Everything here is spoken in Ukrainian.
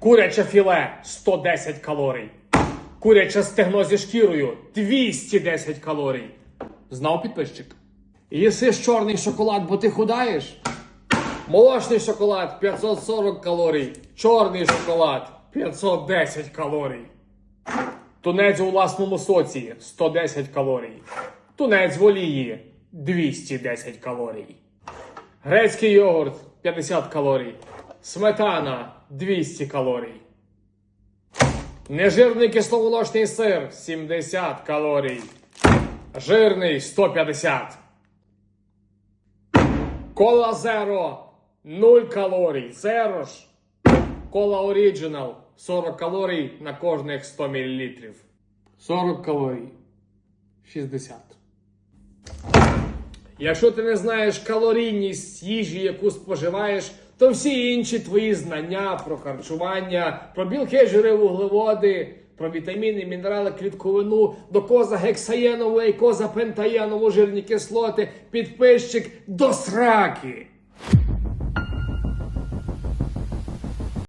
Куряче філе 110 калорій. Куряче стегно зі шкірою 210 калорій. Знав підписчик? Їси чорний шоколад, бо ти худаєш? Молочний шоколад 540 калорій. Чорний шоколад 510 калорій. Тунець у власному соці 110 калорій. Тунець в олії 210 калорій. Грецький йогурт 50 калорій. Сметана 200 калорій. Нежирний кисломолочний сир 70 калорій. Жирний 150. Кола Зеро 0 калорій. Зеро ж. Кола Оріджинал 40 калорій на кожних 100 мл. 40 калорій. 60. Якщо ти не знаєш калорійність їжі, яку споживаєш, то всі інші твої знання про харчування, про білки, жири, вуглеводи, про вітаміни, мінерали, клітковину, до коза гексаєнову і коза пентаєнову жирні кислоти, підписчик до сраки.